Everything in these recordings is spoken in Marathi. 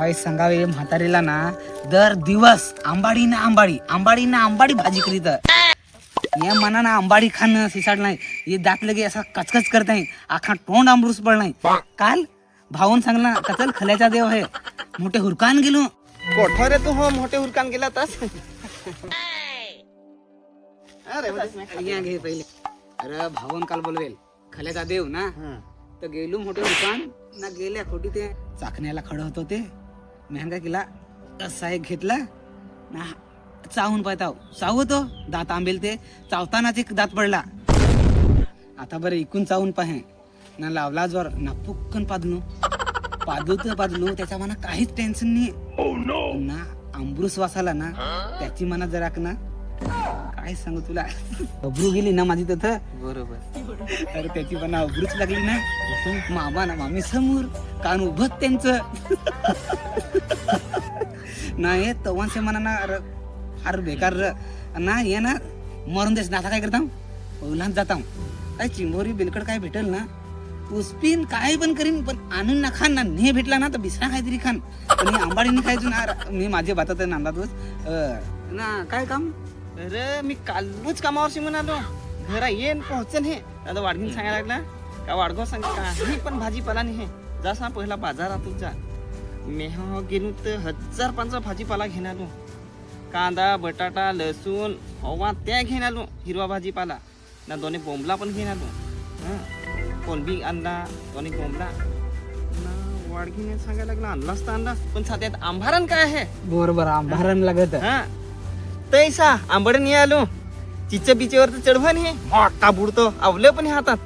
काय सांगावे म्हातारीला ना दर दिवस आंबाडी ना आंबाडी आंबाडी ना आंबाडी भाजी करीत या मना ना आंबाडी खाणं सिसाड नाही. हे दात लगे असा कचकच करत नाही. आखा तोंड आंबरूस पड नाही काल भाऊन सांगला कचल खल्याचा देव आहे. मोठे हुरकान गेलो. कोठो रे तू हो मोठे हुरकान गेला तास. अरे घे पहिले. अरे भावन काल बोलवेल खल्याचा देव ना. तर गेलो मोठे दुकान ना गेल्या खोटी ते चाकण्याला खडं होतं ते. मेहंगा केला असा एक घेतला? ना चावून पाहताव. चावू तो दात आंबेल ते चावतानाच एक दात पडला. आता बरं इकून चावून पाहे. ना लावला जोर ना पुक्कन पादलो पादू तर पादलो त्याच्या मना काहीच टेन्शन नाही ना आंबरूस वासाला ना त्याची मना जरा ना. काय सांगू तुला? अब्रू गेली ना माझी तिथं? बरोबर. अरे त्याची पण अब्रूच लागली ना. मामा ना मामी समोर. कान उभत त्यांच. नाही तवांचे म्हणा ना अरे फार बेकार ना ये ना मरून देस ना आता काय करताम ओलांत जाताम काय चिंबोरी बिलकड काय भेटल ना? उस्पिन काय पण करीन पण आणून ना खान ना. ने भेटला ना तर बिसरा काहीतरी खान. पण हे आंबाडीने खायचो ना मी माझे बातात नांदातोच अं, ना काय काम? अरे मी कालच कामावरशी म्हणालो. घरा येन पोहोचन हे. आता वाडगीन सांगायला लागला. का वाडगो सांग काही पण भाजीपाला नाही हे जसा पहिला बाजारातच जा. मी हो गेलो तर हजार पाचचा भाजीपाला घेऊन आलो कांदा बटाटा लसूण हवा त्या घेऊन आलो हिरवा भाजीपाला. ना दोन्ही बोंबला पण घेऊन आलो हं. कोलबी आणला दोन्ही बोंबला. ना वाडगीने सांगायला लागला आणलाच तर आणला पण साध्यात आंभारण काय आहे? बरोबर आंबारण लागत. हा? तैसा आंबडन ये आलो. चिच्च बिचेवर तर चढवण हे. मोठा बुडतो आवलं पण हातात.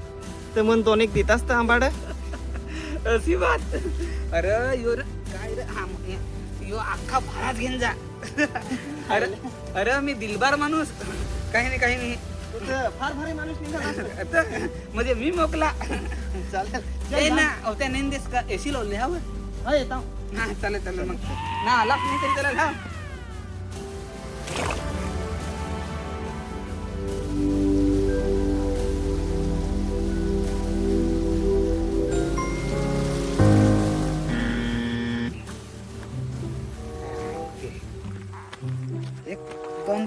तर म्हणतो अनेक देतास तर आंबाड. अशी बात. अरे यो रे, काय रे आम- यो अख्खा भारात घेऊन जा. अरे अरे मी दिलबार माणूस. काही नाही काही नाही. फार भारी माणूस निघाला म्हणजे मी मोकला. चालतं ए ना अहो त्या नेन देस का एसी लावले हवं हा येतो. हा चालेल चालेल मग. ना आलाच नाही तरी त्याला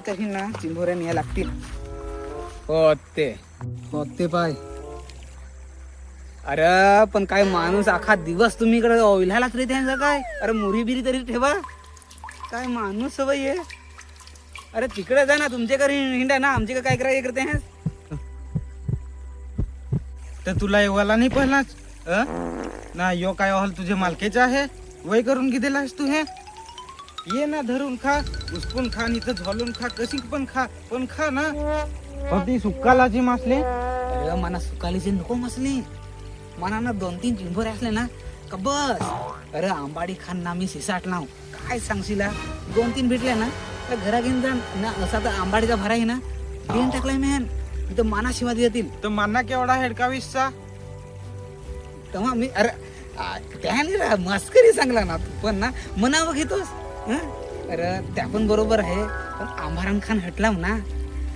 तरी ना चिंबोऱ्या न्याय लागतील. होते. होते पाय अरे पण काय माणूस अख्खा दिवस तुम्ही इकडे ओहिलाच रे त्यांचं काय? अरे मुरी बिरी तरी ठेवा. काय माणूस हवं आहे अरे तिकडे जा ना तुमच्या घरी हिंडा ना आमच्या काय करा हे करते हैं? तर तुला एवाला नाही पहिलाच अ? ना यो काय हॉल तुझे मालकेचा आहे? वय करून कितीलास तू हे? ये ना धरून खा उचपून खा नाही तर झोलून खा कशी पण खा पण खा ना. अगदी सुक्कालाची मासले. अरे मना सुकालीचे नको मसली. मना ना दोन तीन चिंबोरे असले ना का बस. अरे आंबाडी खान ना मी सिसाट लाव काय सांगशील? दोन तीन भेटले ना तर घरा घेऊन जा ना असा तर आंबाडीचा भरा आहे ना. घेऊन टाकलाय मॅन इथं माना शिवा देतील तर माना केवढा हेडकावीसचा. तेव्हा मी अरे त्याने रा- मस्करी सांगला ना तू. पण ना मनावं घेतोस? अरे त्या पण बरोबर आहे. पण आंबाराम खान हटलाव ना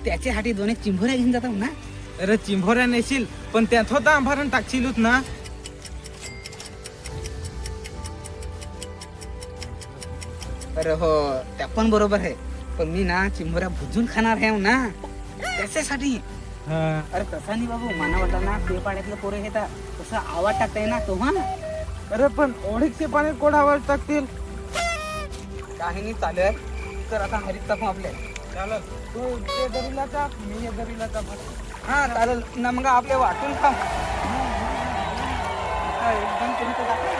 त्याच्या हाती दोन एक चिंभोऱ्या घेऊन जाताव ना अरे चिंभोऱ्या नेशील पण त्यात होता आंभारण टाकशीलच ना. अरे हो त्या पण बरोबर आहे. पण मी ना चिंभोऱ्या भुजून खाणार आहे ना त्याच्यासाठी. हा. अरे तसा नाही बाबू मना वाटला ना ते पाड्यातलं पोरं घेता तसं आवाज टाकताय ना तो हा अरे पण ओढीचे पाणी कोण आवाज टाकतील? काही नाही आहे तर आता हरीत टाकू आपल्या चालत तू ते दरीला जा मी या दरीला मग हां चालेल. ना मग आपले वाटून थांब. एकदम तुम्ही तर दाखवा.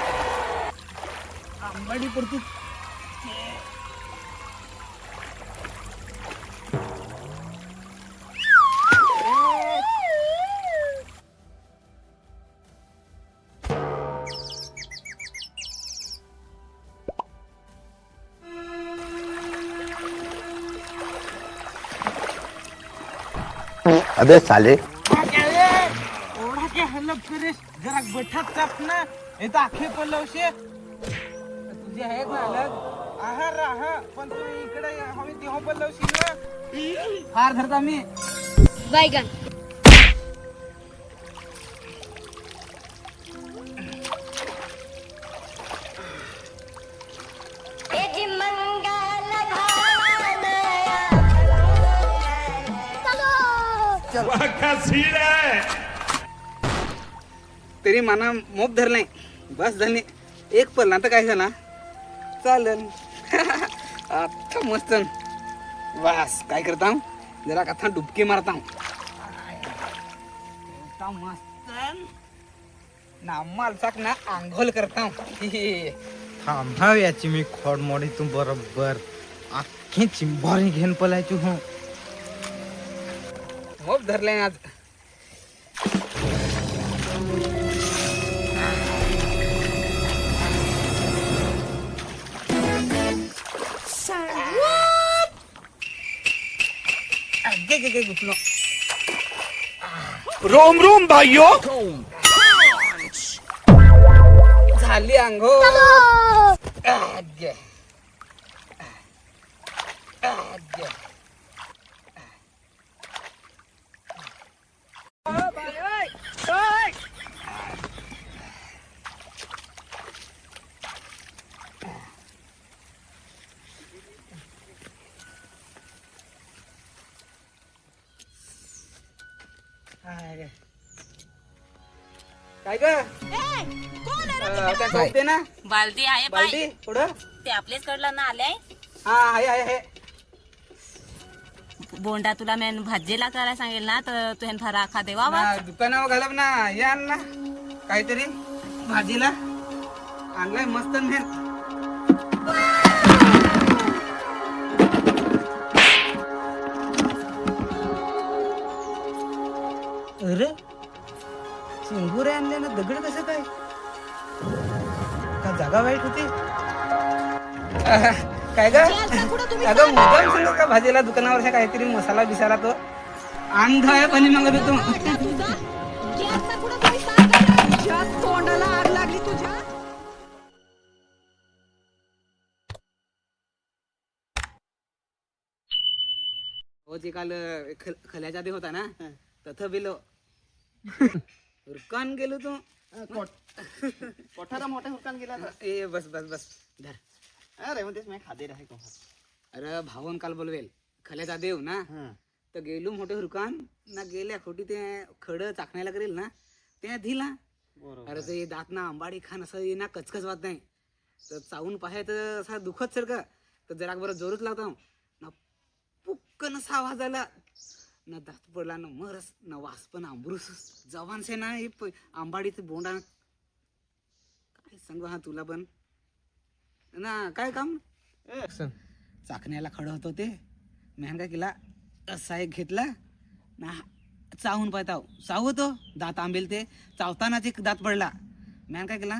आंबाडी पुरती अबे साले। ओढा के हलप करेस जरा बठात टाक ना येतं आखे पल्लवशे तुझे आहेत ना अलग. आहा राहा पण तू इकडे हवी तेव्हा पल्लवशील ना. फार धरता मी बैगन है तरी मना मोप धरलाय बस झाले एक पडला तर काय झाला? चालेल आता मस्त. बस काय करता जरा कथा डुबकी मारता मस्त. ना आंघोल करता थांबाव याची मी खोड मोडी तू बरोबर. अख्खी चिंबारी घेऊन पलायची हो. मोप धरलाय आज गे गे गे घुसलो रोम रोम भाइयों झाली आंघोळ आग्या. आग्या. काय ग. अं, त्या झोपते ना? बालदी आहे बाई. बालदी पुढं ते आपलेच कडला ना आले हा आहे आहे आहे. बोंडा तुला मी भाजीला करायला सांगेल ना तर तू ह्यान फरा खा देवा. ना, दुकानावर घालव ना. या ना. काहीतरी. भाजीला. आणलाय मस्त मेन चिंगुरे आणले ना दगड कसं काय? का जागा वाईट होती? काय ग? अगं मुद्दाम सांगत का भाजीला? दुकानावर काहीतरी मसाला बिसाला तो. अंध आहे पण मग तू हो जे काल खल्याच्या आधी होता ना? तथ बिलो. रुकान गेलो तू. कोठारा मोठ्या हुकान गेला. ए बस बस बस. धर. अरे म्हणतेस मी खादे राही को अरे भावन काल बोलवेल. खल्याचा देव ना? तर गेलो मोठे हुरकान. ना गेल्या खोटी ते खड चाकण्याला करेल ना? ते दिला. अरे ते दात ना आंबाडी खान असं ये ना कचकच वाद नाही. तर चावून पाहाय तर असा दुखत सर का? तर जरा बरं जोरच लावतो. ना पुक्कन असा आवाज आला ना दात पडला ना मरस ना वास पण आंबरूस जवान से ना हे आंबाडीचं बोंडा. काय सांगू हा तुला पण? ना काय काम? चाकण्याला खडं होतं. ते म्यान काय केला असा एक घेतला. ना चावून पाहताव चाव होतो दात आंबेल ते. चावतानाच एक दात पडला. म्यान काय केला.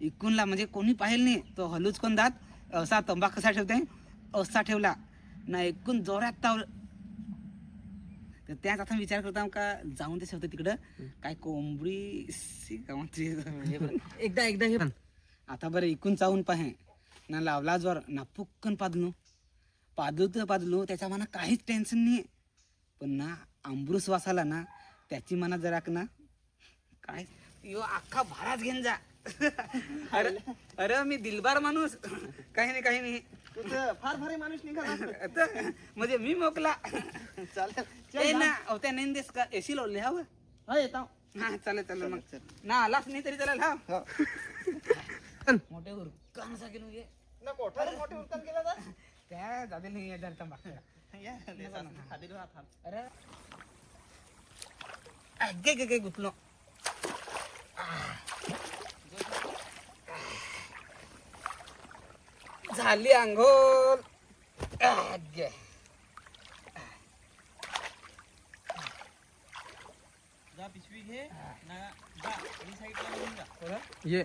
इकूनला म्हणजे कोणी पाहिल नाही. तो हलूच कोण दात. असा तंबा कसा ठेवते. असा ठेवला. ना एकूण जोरात ताव तर त्याच आता विचार करता का जाऊन ते शेवते तिकडं काय कोंबडी सी का म्हणते हे. एकदा एकदा हे आता बरं इकून चावून पाहे. ना लावला जोर ना पुक्कन पादलो पादलो तर पादलो त्याच्या मना काहीच टेन्शन नाही पण ना आंबरूस वासाला ना त्याची मना जरा ना काय? यो अख्खा भाराच घेऊन जा. अरे अरे मी दिलबार माणूस. काही नाही काही नाही. तुझं फार भारी माणूस निघाला. म्हणजे मी मोकला. चालेल. ए ना अहो त्या नाही देस का एसी लावले हवं हा येतो. हा चालेल चालेल मग. ना आलाच नाही तरी चालेल हा. मोठे हुरकान सांगेल ये ना कोठारा मोठे हुकान गेला आता. त्या जाते नाही आहे जरा तंबाखू या, देसाला खादे राहा थांब. अरे. अगे गे गे गुतलो. झाली आंघोळ. अगे. जा पिशवी घे. ना जा. साईडला घेऊन जा. ये.